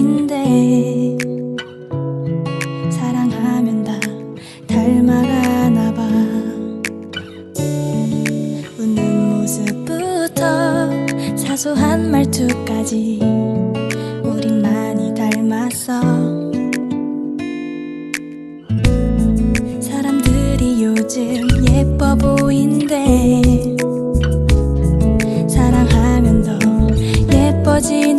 인데 사랑하면 다 닮아가나 봐. 웃는 모습부터 사소한 말투까지 우린 많이 닮았어. 사람들이 요즘 예뻐 보인대. 사랑하면 더 예뻐지